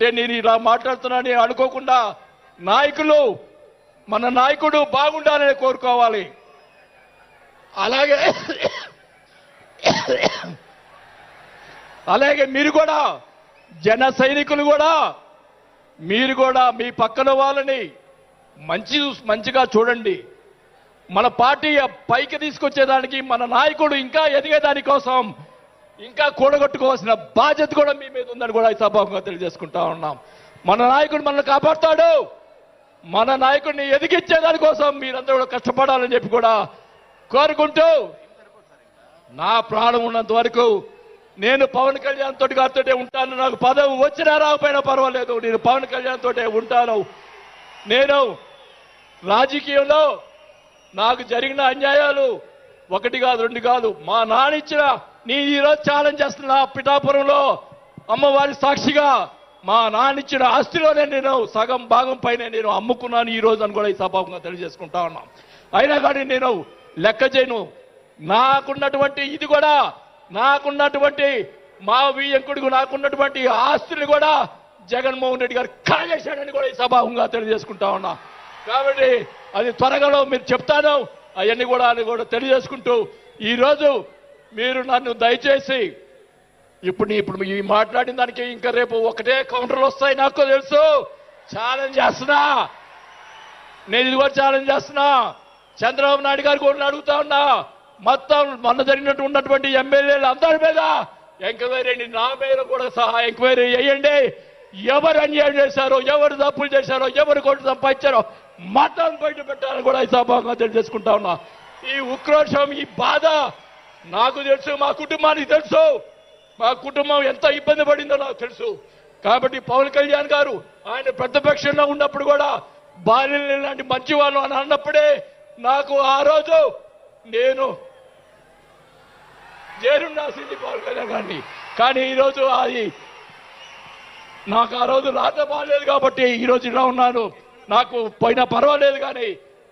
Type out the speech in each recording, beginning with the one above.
అంటే నేను ఇలా మాట్లాడుతున్నానని అనుకోకుండా నాయకులు మన నాయకుడు బాగుండాలని కోరుకోవాలి. అలాగే అలాగే మీరు కూడా జన సైనికులు కూడా మీరు కూడా మీ పక్కన వాళ్ళని మంచి మంచిగా చూడండి. మన పార్టీ పైకి తీసుకొచ్చేదానికి మన నాయకుడు ఇంకా ఎదిగేదాని కోసం ఇంకా కూడగొట్టుకోవాల్సిన బాధ్యత కూడా మీ మీద ఉందని కూడా ఈ సభాముఖంగా తెలియజేసుకుంటా ఉన్నాం. మన నాయకుడు మనల్ని కాపాడుతాడు. మన నాయకుడిని ఎదిగించేదాని కోసం మీరందరూ కూడా కష్టపడాలని చెప్పి కూడా కోరుకుంటూ నా ప్రాణం ఉన్నంత వరకు నేను పవన్ కళ్యాణ్ తోటి గారితో ఉంటాను. నాకు పదవి వచ్చినా రాకపోయినా పర్వాలేదు. నేను పవన్ కళ్యాణ్ తోటే ఉంటాను. నేను రాజకీయంలో నాకు జరిగిన అన్యాయాలు ఒకటి కాదు రెండు కాదు మా నాన్న ఇచ్చిన నీ ఈరోజు ఛాలెంజ్ చేస్తున్నా పిఠాపురంలో అమ్మవారి సాక్షిగా మా నాన్నిచ్చిన ఆస్తిలోనే నేను సగం భాగం పైన నేను అమ్ముకున్నాను ఈ రోజు అని కూడా ఈ సభాముగా తెలియజేసుకుంటా ఉన్నాం. అయినా కానీ నేను లెక్క చేయను. నాకున్నటువంటి ఇది కూడా నాకున్నటువంటి మా వియ్యంకుడికి నాకున్నటువంటి ఆస్తులు కూడా జగన్మోహన్ రెడ్డి గారు కాజేశాడని కూడా ఈ సభాముగా తెలియజేసుకుంటా ఉన్నా. కాబట్టి అది త్వరగాలో మీరు చెప్తాను. అవన్నీ కూడా అని కూడా తెలియజేసుకుంటూ ఈరోజు మీరు నన్ను దయచేసి ఇప్పుడు ఇప్పుడు ఈ మాట్లాడిన దానికి ఇంకా రేపు ఒకటే కౌంటర్లు వస్తాయి నాకు తెలుసు. ఛాలెంజ్ చేస్తున్నా. నేను ఇది కూడా ఛాలెంజ్ చేస్తున్నా. చంద్రబాబు నాయుడు గారు కూడా అడుగుతా ఉన్నా. మొత్తం మొన్న జరిగినట్టు ఉన్నటువంటి ఎమ్మెల్యేలు అందరి మీద ఎంక్వైరీ నా మీద కూడా సహా ఎంక్వైరీ చేయండి. ఎవరు అన్యాయం చేశారో ఎవరు తప్పులు చేశారో ఎవరు కోట్లు సంపాదించారో మతం బయట పెట్టాలని కూడా ఈ సభాగా తెలియజేసుకుంటా ఉన్నా. ఈ ఉక్రోషం ఈ బాధ నాకు తెలుసు మా కుటుంబానికి తెలుసు. మా కుటుంబం ఎంత ఇబ్బంది పడిందో నాకు తెలుసు. కాబట్టి పవన్ కళ్యాణ్ గారు ఆయన ప్రతిపక్షంలో ఉన్నప్పుడు కూడా బాల్యం లాంటి మంచి వాళ్ళు అని అన్నప్పుడే నాకు ఆ రోజు నేను చేరున్నాసింది పవన్ కళ్యాణ్ గారిని. కానీ ఈరోజు అది నాకు ఆ రోజు రాత బాగాలేదు కాబట్టి ఈరోజు ఇలా ఉన్నాను. నాకు పోయినా పర్వాలేదు కానీ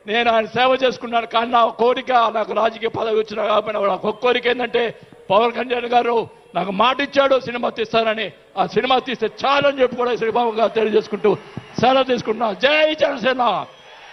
నేను ఆయన సేవ చేసుకున్నాను కానీ నా కోరిక నాకు రాజకీయ పదవి వచ్చిన కాబట్టి నాకు ఒక కోరిక ఏంటంటే పవన్ కళ్యాణ్ గారు నాకు మాట ఇచ్చాడు సినిమా తీస్తానని. ఆ సినిమా తీస్తే చాలని చెప్పి కూడా శ్రీబాబు గారు తెలియజేసుకుంటూ సెలవు తీసుకుంటున్నా. జై జనసేన!